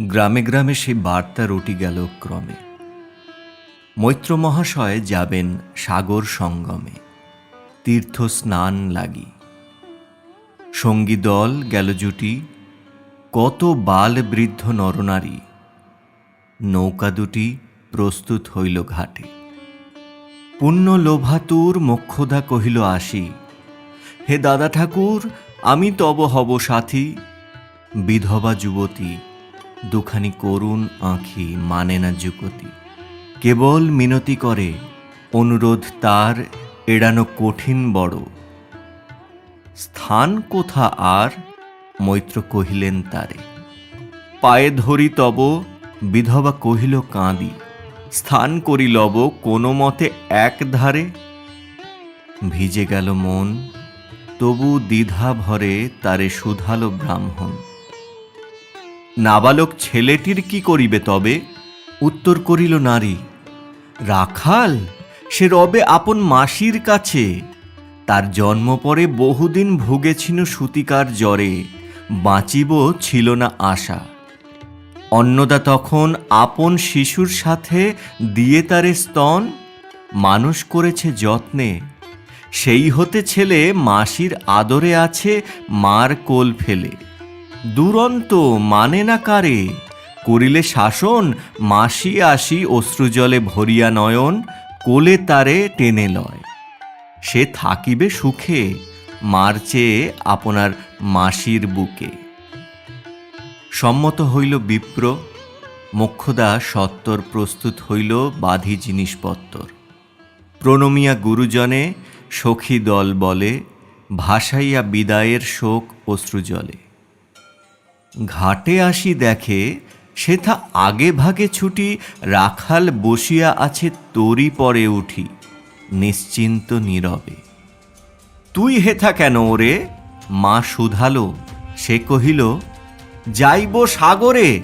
গ্রামে গ্রামে সে বার্তা রটি গেল ক্রমে। মৈত্র মহাশয় যাবেন সাগর সঙ্গমে। তীর্থ স্নান লাগি। সঙ্গী দল গেল জুটি। কত বাল বৃদ্ধ নরনারী নৌকা দুটি প্রস্তুত হইল ঘাটে। পুণ্য লোভাতুর মোক্ষদা কহিল আসি। হে দাদা ঠাকুর, আমি তব হব সাথী। বিধবা যুবতী দুখানি করুণ আঁখি মানে না যুগতি। কেবল মিনতি করে, অনুরোধ তার এড়ানো কঠিন বড়। স্থান কোথা আর? মৈত্র কহিলেন তারে। পায়ে ধরি তব, বিধবা কহিল কাঁদি। স্থান করি লব, কোনো মতে এক ধারে। ভিজে গেল মন, তবু দ্বিধা ভরে তারে শুধালো ব্রাহ্মণ। নাবালক ছেলেটির কি করিবে তবে? উত্তর করিল, নারী, রাখাল, সে রবে আপন মাসির কাছে। তার জন্ম পরে বহুদিন ভুগেছিল সুতিকার জ্বরে, বাঁচিব ছিল না আশা। অন্নদা তখন আপন শিশুর সাথে দিয়ে তারে স্তন, মানুষ করেছে যত্নে। সেই হতে ছেলে মাসির আদরে আছে মার কোল ফেলে। দুরন্ত মানে না কারে? করিলে শাসন, মাসি আসি অশ্রুজলে ভরিয়া নয়ন, কোলে তারে টেনে লয়। সে থাকিবে সুখে, মার চেয়ে আপনার মাসির বুকে। সম্মত হইল বিপ্র, মোক্ষদা সত্তর প্রস্তুত হইল বাধি জিনিসপত্তর। প্রণমিয়া গুরুজনে সখী দল বলে, ভাসাইয়া বিদায়ের শোক অশ্রুজলে। ঘাটে আসি দেখে, সেথা আগে ভাগে ছুটি, রাখাল বসিয়া আছে তরি পরে উঠি, নিশ্চিন্ত নীরবে। তুই হেথা কেন ওরে? মা শুধালো, সে কহিল, যাইব সাগরে।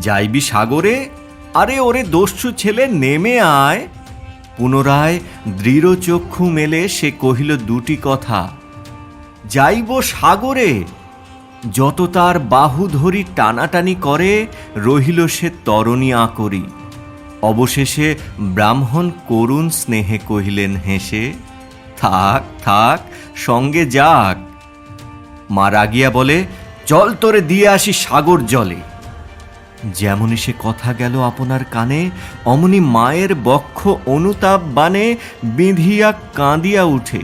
যাইবি সাগরে? আরে ওরে দস্যু ছেলে নেমে আয়। পুনরায় দৃঢ় চক্ষু মেলে সে কহিল দুটি কথা, যাইব সাগরে। যত তার বাহু ধরি টানাটানি করে, রহিল সে তরণী আকরি অবশেষে ব্রাহ্মণ করুণ স্নেহে কহিলেন, হেসে, থাক থাক, সঙ্গে যাক। মা রাগিয়া বলে জল তোরে দিয়ে আসি সাগর জলে। যেমনই সে কথা গেল আপনার কানে, অমনি মায়ের বক্ষ অনুতাপ বানে বিঁধিয়া কাঁদিয়া উঠে।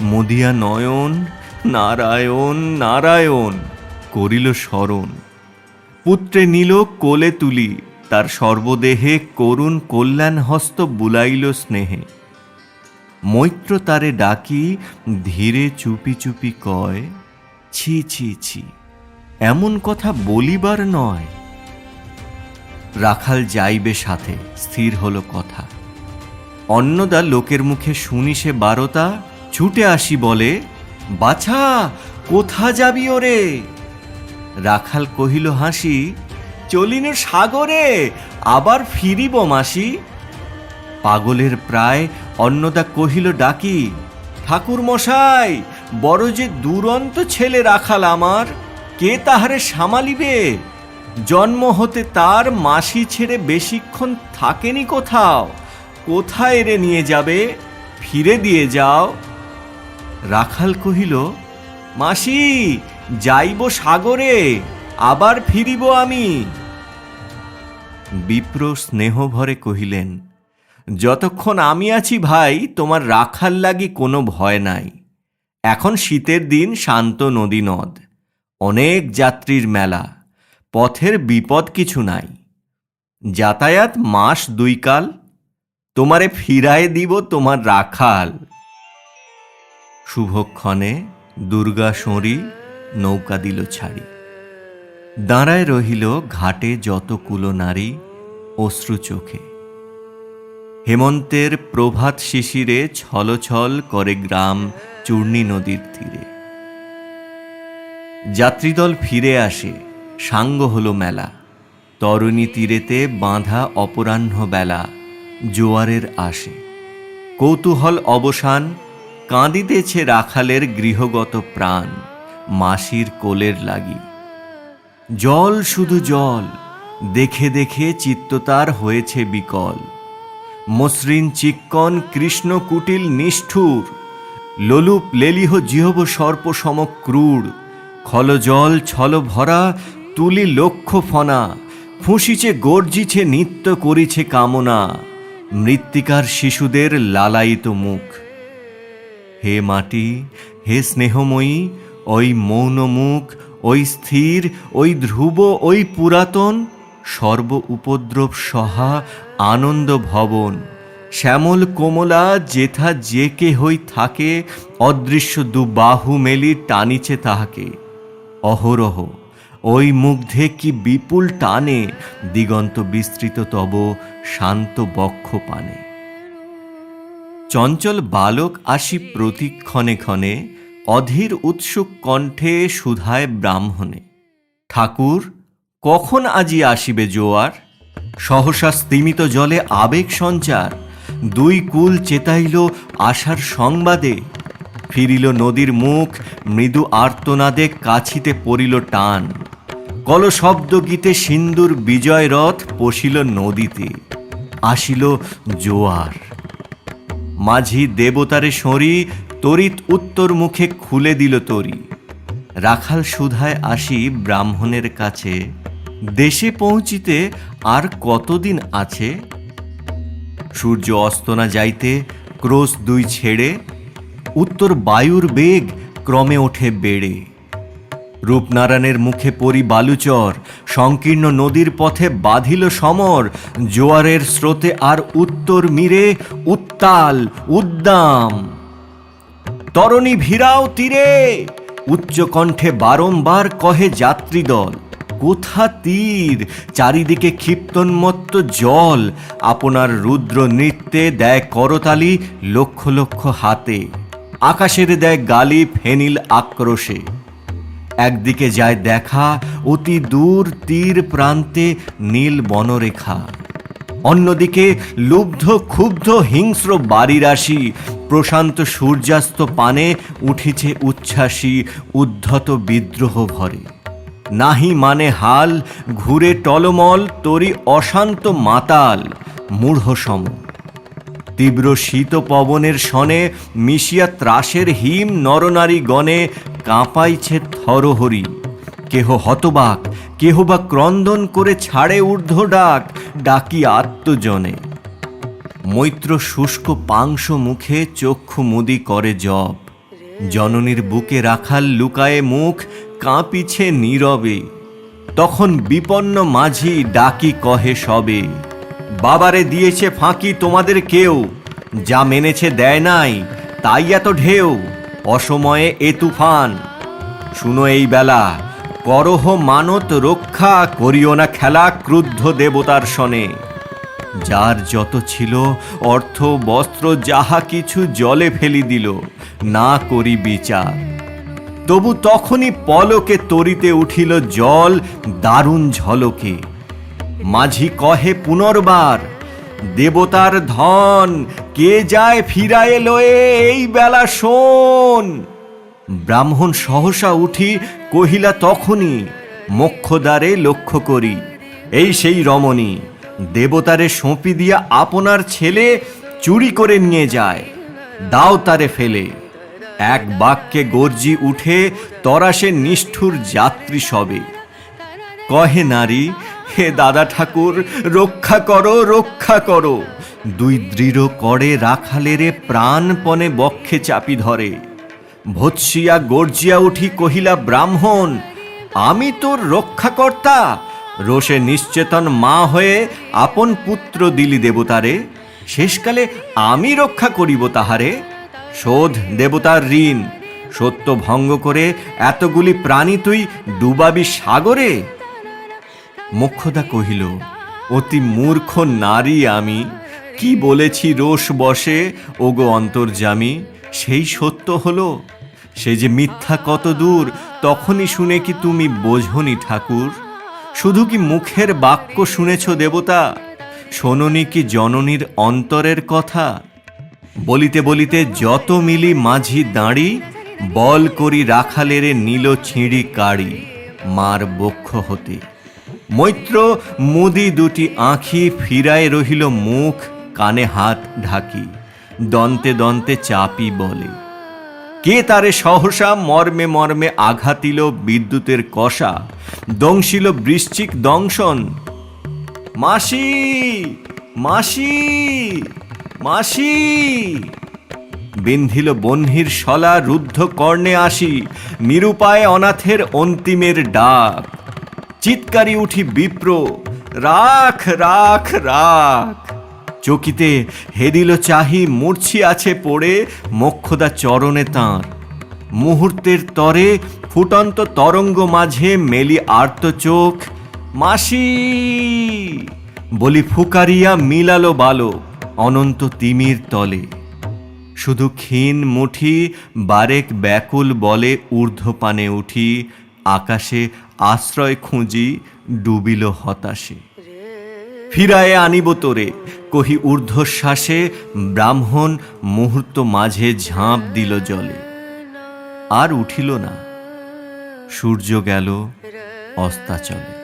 মুদিয়া নয়ন নারায়ণ নারায়ণ, করিল স্মরণ পুত্রে নিল কোলে তুলি, তার সর্বদেহে করুণ কল্যাণ হস্ত বুলাইল স্নেহে। মৈত্র তারে ডাকি, ধীরে চুপি চুপি কয়, ছি ছি ছি, এমন কথা বলিবার নয়। রাখাল যাইবে সাথে, স্থির হলো কথা। অন্নদা লোকের মুখে শুনি সে বারতা, ছুটে আসি বলে বাছা, কোথা যাবি ওরে? রাখাল কহিল, হাসি চলিন সাগরে আবার ফিরিব মাসি? পাগলের প্রায় অন্নদা কহিল, ডাকি ঠাকুর মশাই বড় যে দুরন্ত ছেলে রাখাল আমার, কে তাহারে সামালিবে? জন্ম হতে তার মাসি ছেড়ে বেশিক্ষণ থাকেনি কোথাও, কোথায় এরে নিয়ে যাবে? ফিরে দিয়ে যাও। রাখাল কহিল, মাসি, যাইব সাগরে, আবার ফিরিব আমি। বিপ্র স্নেহভরে কহিলেন, যতক্ষণ আমি আছি ভাই, তোমার রাখাল লাগি কোনো ভয় নাই। এখন শীতের দিন, শান্ত নদী নদ অনেক যাত্রীর মেলা। পথের বিপদ কিছু নাই। যাতায়াত মাস দুই কাল। তোমারে ফিরায় দিব তোমার রাখাল। শুভক্ষণে দুর্গা সঁড়ি নৌকা দিল ছাড়ি। দাঁড়ায় রহিল ঘাটে যত কুলো নারী অশ্রু চোখে। হেমন্তের প্রভাত শিশিরে ছলছল করে গ্রাম চূর্ণী নদীর তীরে। যাত্রীদল ফিরে আসে, সাঙ্গ হলো মেলা। তরণী তীরেতে বাঁধা অপরাহ্ন বেলা জোয়ারের আসে। কৌতূহল অবসান কাঁদিতেছে রাখালের গৃহগত প্রাণ মাসির কোলের লাগি। জল শুধু জল, দেখে দেখে চিত্ততার হয়েছে বিকল। মসৃণ চিক্কন কৃষ্ণ কুটিল নিষ্ঠুর, লোলুপ লেলিহ জিহব সর্প সম ক্রূর, খল জল ছল ভরা তুলি লক্ষ্য ফনা, ফুঁসিছে গর্জিছে নিত্য করিছে কামনা, মৃত্তিকার শিশুদের লালায়িত মুখ। হে মাটি, হে স্নেহময়ী, ওই মৌন মুখ, ওই স্থির, ওই ধ্রুব, ওই পুরাতন, সর্ব উপদ্রব সহা আনন্দ ভবন। শ্যামল কোমলা যেথা যে কেহই থাকে, অদৃশ্য দু বাহু মেলি টানিছে তাহাকে। অহরহ, ওই মুগ্ধে কি বিপুল টানে, দিগন্ত বিস্তৃত তব শান্ত বক্ষ পানে। চঞ্চল বালক আসি প্রতিক্ষণে ক্ষণে, অধীর উৎসুক কণ্ঠে সুধায় ব্রাহ্মণে। ঠাকুর, কখন আজি আসিবে জোয়ার? সহসা স্তিমিত জলে আবেগ সঞ্চার, দুই কুল চেতাইল আশার সংবাদে। ফিরিল নদীর মুখ, মৃদু আর্তনাদে কাছিতে পড়িল টান। কল শব্দ গীতে সিন্দুর বিজয় রথ পশিল নদীতে। আসিল জোয়ার। মাঝি দেবতারে সরি, তরিত উত্তর মুখে খুলে দিল তরি। রাখাল সুধায় আসি ব্রাহ্মণের কাছে। দেশে পৌঁছিতে আর কতদিন আছে? সূর্য অস্ত না যাইতে ক্রোশ দুই ছেড়ে, উত্তর বায়ুর বেগ ক্রমে ওঠে বেড়ে। রূপনারায়ণের মুখে পরি বালুচর। সংকীর্ণ নদীর পথে বাঁধিল সমর। জোয়ারের স্রোতে আর উত্তর মিরে উত্তাল, উদ্দাম। তরণী ভিড়াও তীরে। উচ্চকণ্ঠে বারংবার কহে যাত্রীদল, কোথা তীর? চারিদিকে ক্ষিপ্তন্মত্ত জল। আপনার রুদ্র নৃত্যে দেয় করতালি লক্ষ লক্ষ হাতে। আকাশের দেয় গালি ফেনিল আক্রোশে। একদিকে যায় দেখা, অতি দূর তীর প্রান্তে নীল বনরেখা। অন্যদিকে লুব্ধ ক্ষুব্ধ হিংস্র বাড়িরাশি প্রশান্ত সূর্যাস্ত পানে উঠিছে উচ্ছ্বাসী, উদ্ধত বিদ্রোহ ভরে। নাহি মানে হাল, ঘুরে টলমল, তরি অশান্ত মাতাল মূঢ় সম তীব্র শীত পবনের সনে মিশিয়া ত্রাসের হিম নরনারী গণে কাঁপাইছে থরহরি। কেহ হতবাক, কেহ বা ক্রন্দন করে ছাড়ে ঊর্ধ্ব ডাক ডাকি আত্মজনে। মৈত্র শুষ্ক পাংশ মুখে চক্ষু মুদি করে জব জননীর বুকে রাখাল লুকায়ে মুখ, কাঁপিছে নীরবে। তখন বিপন্ন মাঝি ডাকি কহে সবে, বাবারে দিয়েছে ফাঁকি তোমাদের কেউ, যা মেনেছে দেয় নাই, তাই এত ঢেউ। অসময়ে এ তুফান। শুনো এই বেলা করহ মানত রক্ষা করিও না খেলা ক্রুদ্ধ দেবতার সনে। যার যত ছিল, অর্থ, বস্ত্র, যাহা কিছু জলে ফেলি দিল, না করি বিচার। তবু তখনই পলকে তরিতে উঠিল জল, দারুণ ঝলকে। মাঝি কহে পুনর্বার, দেবতার ধন কে যায় ফিরায়ে লয়ে এই বেলা শোন। ব্রাহ্মণ সহসা উঠি কহিলা, তখনই মোক্ষদ্বারে লক্ষ্য করি। এই সেই রমণী দেবতারে সঁপি দিয়া আপনার ছেলে চুরি করে নিয়ে যায়, দাও তারে ফেলে। এক বাক্যে গর্জি উঠে তরাসে নিষ্ঠুর যাত্রী সবে। কহে নারী, হে দাদা ঠাকুর, রক্ষা করো রক্ষা করো। দুই দৃঢ় করে রাখালেরে প্রাণপণে বক্ষে চাপি ধরে। ভৎসিয়া গর্জিয়া উঠি কহিলা, ব্রাহ্মণ, আমি তোর রক্ষাকর্তা। রোষে নিশ্চেতন মা হয়ে আপন পুত্র দিলি দেবতারে। শেষকালে আমি রক্ষা করিব তাহারে। শোধ দেবতার ঋণ। সত্য ভঙ্গ করে এতগুলি প্রাণী তুই ডুবাবি সাগরে? মোক্ষদা কহিল, অতি মূর্খ নারী আমি। কি বলেছি রোষ বসে? ওগো অন্তর্জামী, সেই সত্য হলো, সে যে মিথ্যা কত দূর, তখনই শুনে কি তুমি বোঝনি ঠাকুর? শুধু কি মুখের বাক্য শুনেছ দেবতা? শোননি কি জননীর অন্তরের কথা? বলিতে বলিতে যত মিলি মাঝি দাঁড়ি, বল করি রাখালেরে নীল ছিঁড়ি কাড়ি, মার বক্ষ হতে। মৈত্র মুদি দুটি আঁখি ফিরায় রহিল মুখ কানে হাত ঢাকি, দন্তে দন্তে চাপি বলে। কে তারে সহসা মর্মে মর্মে আঘাতিল বিদ্যুতের কষা, দংশিল বৃশ্চিক দংশন? মাসি মাসি মাসি! বিন্ধিল বহ্নির শলা রুদ্ধ কর্ণে আসি, নিরুপায় অনাথের অন্তিমের ডাক। চিৎকারি উঠি বিপ্র, রাখ রাখ রাখ! চকিতে, হেদিল চাহি মূর্ছি আছে পড়ে, মক্ষদা চরণে তাঁর। মুহূর্তের তরে ফুটন্ত তরঙ্গ মাঝে মেলি আর্ত চোখ, মাসি! বলি ফুকারিয়া মিলালো বালো, অনন্ত তিমির তলে। শুধু ক্ষীণ মুঠি বারেক ব্যাকুল বলে ঊর্ধ্বপানে উঠি, আকাশে আশ্রয় খুঁজি ডুবিল হতাশে। ফিরায়ে আনিব তোরে। কহি ঊর্ধ্বশ্বাসে ব্রাহ্মণ মুহূর্ত মাঝে ঝাঁপ দিল জলে। আর উঠিল না। সূর্য গেল অস্তাচলে।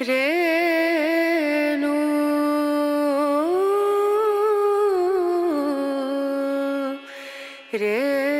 রে। রে